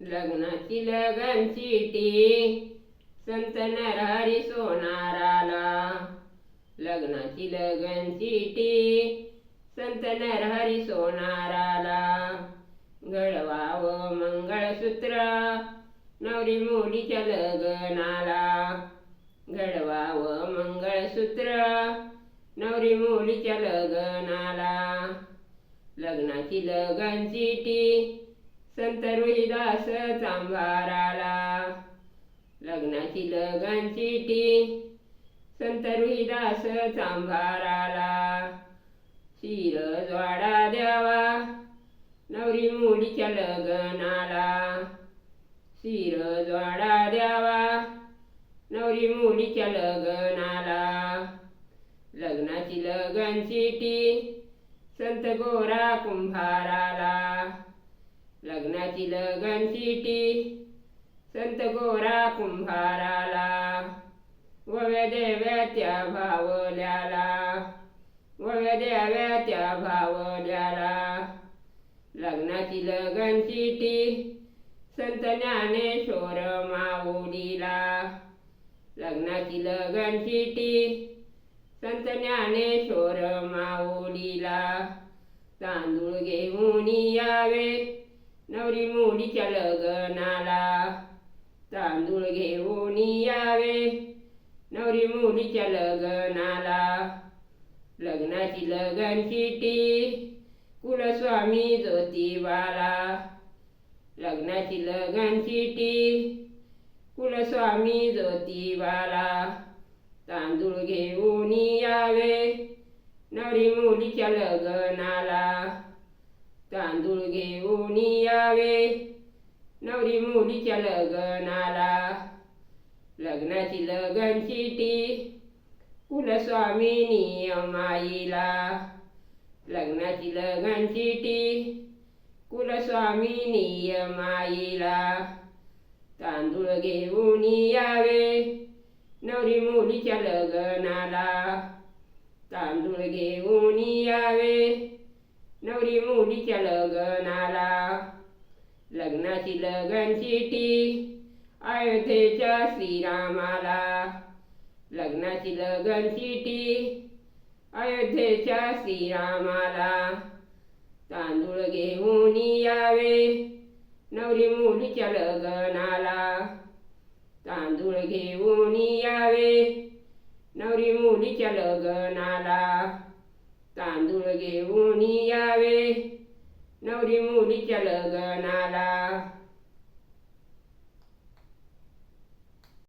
लग्नाची लगन चिटी संत नरहरी सोनाराला. लग्नाची लगन चिटी संत नरहरी सोनाराला. गळवाव मंगळसूत्र. नवरी मुलीच्या लग्नाला. घडवावं मंगळसूत्र. नवरी मुलीच्या लग्नाला. लग्नाची लगन चिटी संतरुहिदास चांभाराला लग्नाची लगन चिटी संत चांभाराला शिर द्यावा. नवरी मुलीच्या लग्नाला. शिर द्यावा. नवरी मुलीच्या लग्नाला. लग्नाची लगन चिटी संत गोरा कुंभाराला. लग्नाची लगन शिटी संत गोरा कुंभाराला वव्या देव्या त्या भावल्याला वव्या देव्या त्या भावल्याला. लग्नाची लगन शिटी संत ज्ञानेश्वर माऊलीला. लग्नाची लगन शिटी संत ज्ञानेश्वर माऊलीला. तांदूळ घेऊन यावे नवरी मुलीच्या लग्नाला तांदूळ घेऊन यावे. नवरी मुलीच्या लग्नाला लग्नाची लगन चिटी कुलस्वामी ज्योतिबाला लग्नाची लगन चिटी कुलस्वामी ज्योतिबाला तांदूळ घेऊन यावे. नवरी मुलीच्या लग्नाला तांदूळ घेऊन यावे. नवरी मुलीच्या लग्नाला. लग्नाची लगन चिटी कुलस्वामिनी अमाईला. लग्नाची लगन चिटी कुलस्वामिनी अमाईला. तांदूळ घेऊन यावे. नवरी मुलीच्या लग्नाला. तांदूळ घेऊन यावे. नवरी मुलीच्या लग्नाला. लग्नाची लगन चिठी अयोध्येच्या श्रीरामाला. लग्नाची लगन चिठी अयोध्येच्या श्रीरामाला. तांदूळ घेऊन यावे नवरी मुलीच्या लग्नाला. तांदूळ घेऊन यावे नवरी मुलीच्या लग्नाला. तांदूळ घेऊन यावे. नवरी मुलीच्या लग्नाला